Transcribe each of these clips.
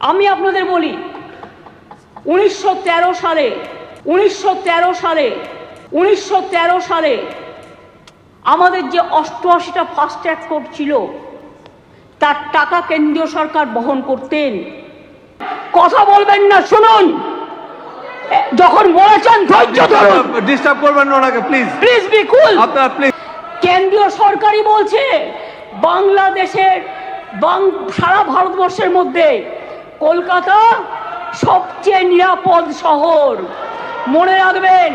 আমি আপনাদের বলি উনিশশো তেরো সালে উনিশশো তেরো সালে উনিশশো তেরো সালে আমাদের যে অষ্টআশিটা ফাস্ট ট্র্যাক কোর্ট ছিল তার টাকা কেন্দ্রীয় সরকার বহন করতেন। কথা বলবেন না শুনুন। যখন বলেছেন ধৈর্য ধরুন। ডিস্টার্ব করবেন না ওনাকে প্লিজ প্লিজ বি কুল আপনারা প্লিজ কেন্দ্রীয় সরকারই বলছে বাংলাদেশের সারা ভারতবর্ষের মধ্যে কলকাতা সবচেয়ে নিরাপদ শহর। মনে রাখবেন।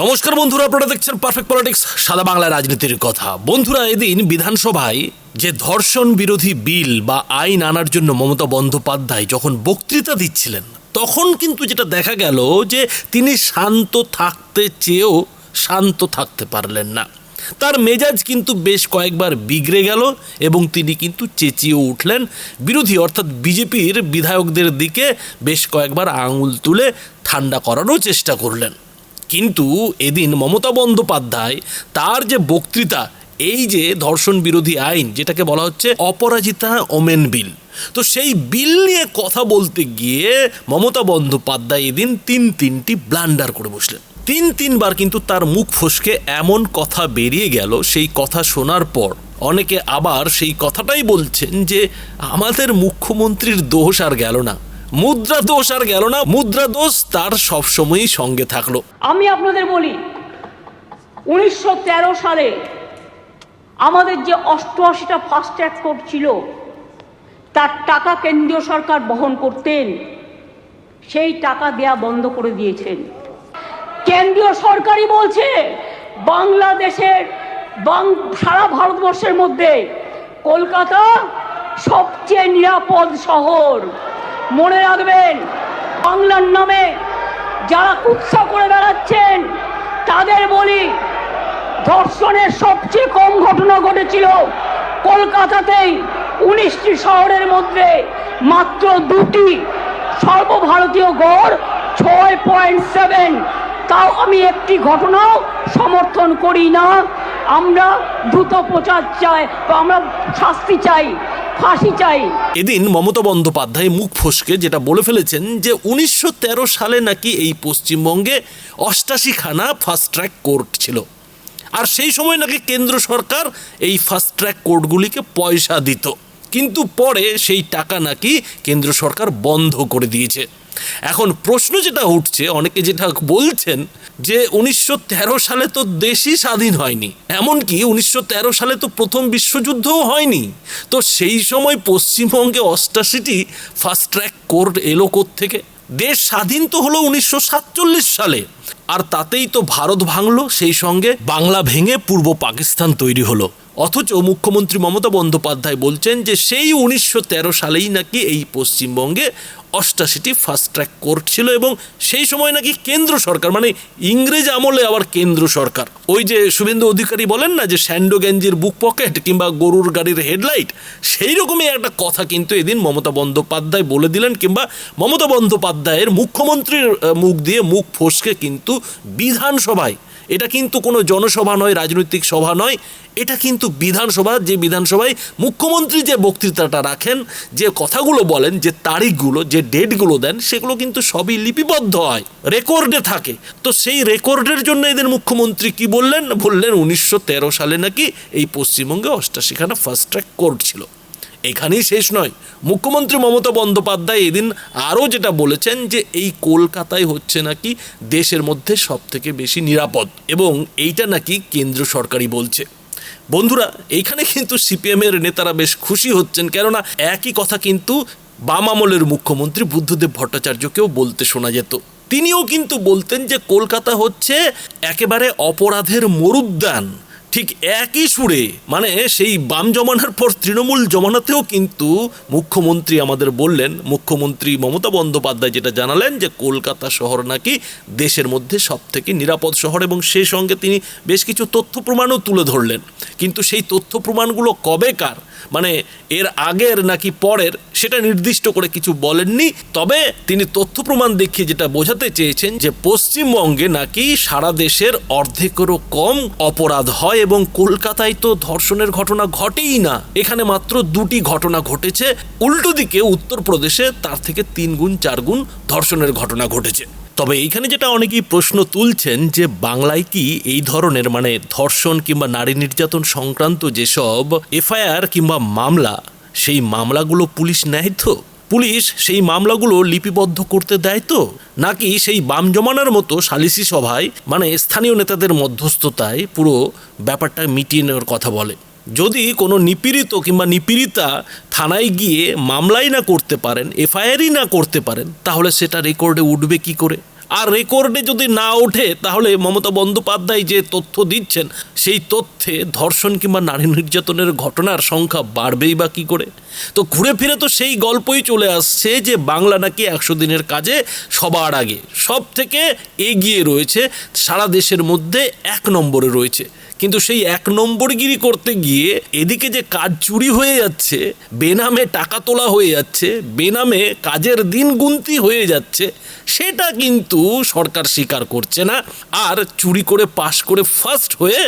নমস্কার বন্ধুরা, আপনারা দেখছেন পারফেক্ট পলিটিক্স সাদা বাংলা রাজনীতির কথা। বন্ধুরা, এদিন বিধানসভায় যে ধর্ষণ বিরোধী বিল বা আইন আনার জন্য মমতা বন্দ্যোপাধ্যায় যখন বক্তৃতা দিচ্ছিলেন, তখন কিন্তু যেটা দেখা গেল যে তিনি শান্ত থাকতে চেয়েও শান্ত থাকতে পারলেন না। তার মেজাজ কিন্তু বেশ কয়েকবার বিগড়ে গেল এবং তিনি কিন্তু চেঁচিয়ে উঠলেন। বিরোধী অর্থাৎ বিজেপির বিধায়কদের দিকে বেশ কয়েকবার আঙুল তুলে ঠান্ডা করারও চেষ্টা করলেন। কিন্তু এদিন মমতা বন্দ্যোপাধ্যায় তার যে বক্তৃতা, এই যে ধর্ষণ বিরোধী আইন, যেটাকে বলা হচ্ছে অপরাজিতা ওমেন বিল, তো সেই বিল নিয়ে কথা বলতে গিয়ে মমতা বন্দ্যোপাধ্যায় এদিন তিন তিনটি ব্লান্ডার করে বসলেন। তিন তিনবার কিন্তু তার মুখ ফসকে এমন কথা বেরিয়ে গেল সেই কথা শোনার পর। অনেকে আবার সেই কথাটাই বলছেন যে, আমাদের মুখ্যমন্ত্রীর দোষ আর গেল না। মুদ্রা দোষ আর গেল না। মুদ্রা দোষ তার সবসময়ই সঙ্গে থাকল। আমি আপনাদের বলি, উনিশশো তেরো সালে আমাদের যে অষ্টআশিটা ফাস্ট ট্র্যাক কোর্ট ছিল, তার টাকা কেন্দ্রীয় সরকার বহন করতেন, সেই টাকা দেয়া বন্ধ করে দিয়েছেন। কেন্দ্রীয় সরকারই বলছে, বাংলাদেশের সারা ভারতবর্ষের মধ্যে কলকাতা সবচেয়ে নিরাপদ শহর। মনে রাখবেন, বাংলার নামে যারা কুৎসা করে বেড়াচ্ছেন, তাদের বলি, ধর্ষণের সবচেয়ে কম ঘটনা ঘটেছিল কলকাতাতেই, উনিশটি শহরের মধ্যে মাত্র দুটি সর্বভারতীয় গড় ছয় পয়েন্ট সেভেন তাও আমি একটি ঘটনাও সমর্থন করি না। আমরা দ্রুত প্রচার চাই, বা আমরা শাস্তি চাই, ফাঁসি চাই। এদিন মমতা বন্দ্যোপাধ্যায় মুখ ফসকে যেটা বলে ফেলেছেন যে, উনিশশো তেরো সালে নাকি এই পশ্চিমবঙ্গে অষ্টাশিখানা ফাস্ট ট্র্যাক কোর্ট ছিল। আর সেই সময় নাকি কেন্দ্র সরকার এই ফাস্ট ট্র্যাক কোর্টগুলিকে পয়সা দিত। কিন্তু পরে সেই টাকা নাকি কেন্দ্র সরকার বন্ধ করে দিয়েছে। এখন প্রশ্ন যেটা উঠছে, অনেকে যেটা বলছেন যে উনিশশো তেরো সালে তো দেশই স্বাধীন হয়নি, এমনকি উনিশশো তেরো সালে তো প্রথম বিশ্বযুদ্ধও হয়নি। তো সেই সময় পশ্চিমবঙ্গে অষ্টাশিটি ফাস্ট ট্র্যাক কোর্ট এলো থেকে দেশ স্বাধীন তো হলো উনিশশো সাতচল্লিশ সালে, আর তাতেই তো ভারত ভাঙলো, সেই সঙ্গে বাংলা ভেঙে পূর্ব পাকিস্তান তৈরি হলো। অথচ মুখ্যমন্ত্রী মমতা বন্দ্যোপাধ্যায় বলছেন যে সেই উনিশশো তেরো সালেই নাকি এই পশ্চিমবঙ্গে অষ্টাশিটি ফাস্ট ট্র্যাক কোর্ট ছিল এবং সেই সময় নাকি কেন্দ্র সরকার মানে ইংরেজ আমলে আবার কেন্দ্র সরকার। ওই যে শুভেন্দু অধিকারী বলেন না যে স্যান্ডো গেঞ্জির বুক পকেট কিংবা গরুর গাড়ির হেডলাইট, সেই রকমই একটা কথা কিন্তু এদিন মমতা বন্দ্যোপাধ্যায় বলে দিলেন কিংবা মমতা বন্দ্যোপাধ্যায়ের মুখ্যমন্ত্রীর মুখ দিয়ে মুখ ফসকে কিন্তু বিধানসভায় এটা কিন্তু কোনো জনসভা নয়, রাজনৈতিক সভা নয়। এটা কিন্তু বিধানসভা, যে বিধানসভায় মুখ্যমন্ত্রী যে বক্তৃতাটা রাখেন, যে কথাগুলো বলেন, যে তারিখগুলো, যে ডেটগুলো দেন, সেগুলো কিন্তু সবই লিপিবদ্ধ হয়, রেকর্ডে থাকে। তো সেই রেকর্ডের জন্য এদের মুখ্যমন্ত্রী কি বললেন? বললেন উনিশশো তেরো সালে নাকি এই পশ্চিমবঙ্গে অষ্টাশিখানা ফার্স্ট ট্র্যাক কোর্ট ছিল। এখানেই শেষ নয়। মুখ্যমন্ত্রী মমতা বন্দ্যোপাধ্যায় এদিন আরও যেটা বলেছেন যে, এই কলকাতায় হচ্ছে নাকি দেশের মধ্যে সব থেকে বেশি নিরাপদ এবং এইটা নাকি কেন্দ্র সরকারই বলছে। বন্ধুরা, এইখানে কিন্তু সিপিএমের নেতারা বেশ খুশি হচ্ছেন, কেননা একই কথা কিন্তু বাম আমলের মুখ্যমন্ত্রী বুদ্ধদেব ভট্টাচার্যকেও বলতে শোনা যেত। তিনিও কিন্তু বলতেন যে, কলকাতা হচ্ছে একেবারে অপরাধের মরুদ্যান। ঠিক একই সুরে মানে সেই বাম জমানার পর তৃণমূল জমানাতেও কিন্তু মুখ্যমন্ত্রী আমাদের বললেন, মুখ্যমন্ত্রী মমতা বন্দ্যোপাধ্যায় যেটা জানালেন যে কলকাতা শহর নাকি দেশের মধ্যে সব থেকে নিরাপদ শহর এবং সেই সঙ্গে তিনি বেশ কিছু তথ্য প্রমাণও তুলে ধরলেন। কিন্তু সেই তথ্য প্রমাণগুলো কবেকার মানে এর আগের নাকি পরের সেটা নির্দিষ্ট করে কিছু বলেননি, তবে তিনি তথ্য প্রমাণ দেখিয়ে যেটা বোঝাতে চেয়েছেন যে পশ্চিমবঙ্গে নাকি সারা দেশের অর্ধেকেরও কম অপরাধ হয় এবং কলকাতায় তো ধর্ষণের ঘটনা ঘটেই না। এখানে মাত্র দুটি ঘটনা ঘটেছে, উল্টো দিকে উত্তরপ্রদেশে তার থেকে তিন গুণ চার গুণ ধর্ষণের ঘটনা ঘটেছে। তবে এইখানে যেটা অনেকেই প্রশ্ন তুলছেন যে বাংলায় কি এই ধরনের মানে ধর্ষণ কিংবা নারী নির্যাতন সংক্রান্ত যেসব এফআইআর কিংবা মামলা, সেই মামলাগুলো পুলিশ নেয় তো? পুলিশ সেই মামলাগুলো লিপিবদ্ধ করতে দেয় তো? নাকি সেই বাম জমানার মতো সালিসি সভায় মানে স্থানীয় নেতাদের মধ্যস্থতায় পুরো ব্যাপারটা মিটিয়ে নেওয়ার কথা বলে? যদি কোনো নিপীড়িত কিংবা নিপীড়িতা থানায় গিয়ে মামলাই না করতে পারেন, এফআইআরই না করতে পারেন, তাহলে সেটা রেকর্ডে উঠবে কি করে? আর রেকর্ডে যদি না ওঠে, তাহলে মমতা বন্দ্যোপাধ্যায় যে তথ্য দিচ্ছেন, সেই তথ্যে ধর্ষণ কিংবা নারী নির্যাতনের ঘটনার সংখ্যা বাড়বেই বা কী করে? তো ঘুরে ফিরে তো সেই গল্পই চলে আসছে যে বাংলা নাকি একশো দিনের কাজে সবার আগে। সব থেকে এগিয়ে রয়েছে, সারা দেশের মধ্যে এক নম্বরে রয়েছে। কিন্তু সেই এক নম্বরগিরি করতে গিয়ে এদিকে যে কাজ চুরি হয়ে যাচ্ছে, বেনামে টাকা তোলা হয়ে যাচ্ছে, বেনামে কাজের দিন গুনতি হয়ে যাচ্ছে, সেটা কিন্তু সরকার স্বীকার করছে না। আর চুরি করে পাশ করে ফার্স্ট হয়ে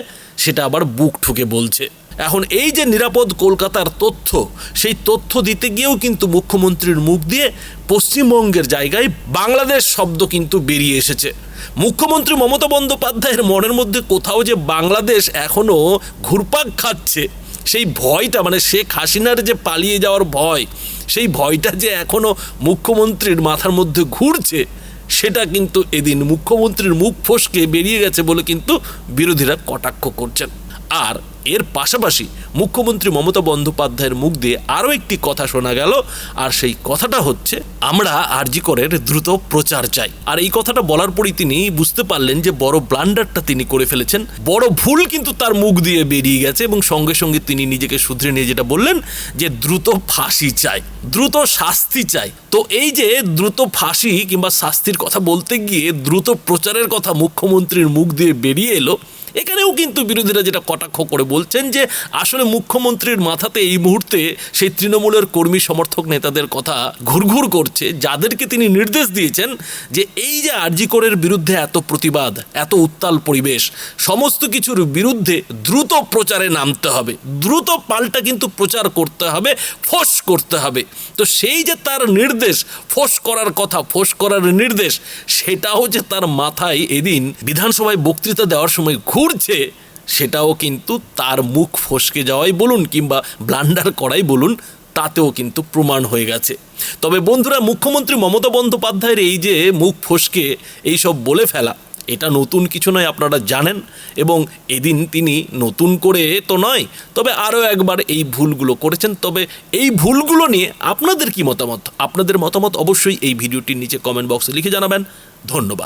সেটা আবার বুক ঠুকে বলছে। এখন এই যে নিরাপদ কলকাতার তথ্য, সেই তথ্য দিতে গিয়েও কিন্তু মুখ্যমন্ত্রীর মুখ দিয়ে পশ্চিমবঙ্গের জায়গায় বাংলাদেশ শব্দ কিন্তু বেরিয়ে এসেছে। মুখ্যমন্ত্রী মমতা বন্দ্যোপাধ্যায়ের মনের মধ্যে কোথাও যে বাংলাদেশ এখনও ঘুরপাক খাচ্ছে, সেই ভয়টা মানে শেখ হাসিনার যে পালিয়ে যাওয়ার ভয়, সেই ভয়টা যে এখনও মুখ্যমন্ত্রীর মাথার মধ্যে ঘুরছে, সেটা কিন্তু এদিন মুখ্যমন্ত্রীর মুখ ফসকে বেরিয়ে গেছে বলে কিন্তু বিরোধীরা কটাক্ষ করছেন। আর এর পাশাপাশি মুখ্যমন্ত্রী মমতা বন্দ্যোপাধ্যায়ের মুখ দিয়ে আরও একটি কথা শোনা গেল, আর সেই কথাটা হচ্ছে, আমরা আরজিকরের দ্রুত প্রচার চাই। আর এই কথাটা বলার পরই তিনি বুঝতে পারলেন যে বড় ব্লান্ডারটা তিনি করে ফেলেছেন। বড় ভুল কিন্তু তার মুখ দিয়ে বেরিয়ে গেছে এবং সঙ্গে সঙ্গে তিনি নিজেকে শুধরে নিয়ে যেটা বললেন যে দ্রুত ফাঁসি চাই, দ্রুত শাস্তি চাই। তো এই যে দ্রুত ফাঁসি কিংবা শাস্তির কথা বলতে গিয়ে দ্রুত প্রচারের কথা মুখ্যমন্ত্রীর মুখ দিয়ে বেরিয়ে এলো, এখানেও কিন্তু বিরোধীরা যেটা কটাক্ষ করে বলছেন যে আসলে মুখ্যমন্ত্রীর মাথাতে এই মুহূর্তে সেই তৃণমূলের কর্মী সমর্থক নেতাদের কথা ঘুরঘুর করছে, যাদেরকে তিনি নির্দেশ দিয়েছেন যে এই যে আরজিকরের বিরুদ্ধে এত প্রতিবাদ, এত উত্তাল পরিবেশ, সমস্ত কিছুর বিরুদ্ধে দ্রুত প্রচারে নামতে হবে। দ্রুত পাল্টা কিন্তু প্রচার করতে হবে, ফোস করতে হবে। তো সেই যে তার নির্দেশ, ফোস করার কথা, ফোস করার নির্দেশ, সেটাও যে তার মাথায় এদিন বিধানসভায় বক্তৃতা দেওয়ার সময় ঘুরছে সেটাও কিন্তু তার মুখ ফসকে যাওয়াই বলুন কিংবা ব্লান্ডার করাই বলুন, তাতেও কিন্তু প্রমাণ হয়ে গেছে। তবে বন্ধুরা, মুখ্যমন্ত্রী মমতা বন্দ্যোপাধ্যায়ের এই যে মুখ ফসকে এইসব বলে ফেলা, এটা নতুন কিছু নয় আপনারা জানেন, এবং এদিন তিনি নতুন করে তো নয়, তবে আরও একবার এই ভুলগুলো করেছেন। তবে এই ভুলগুলো নিয়ে আপনাদের কি মতামত? আপনাদের মতামত অবশ্যই এই ভিডিওটির নিচে কমেন্ট বক্সে লিখে জানাবেন। ধন্যবাদ।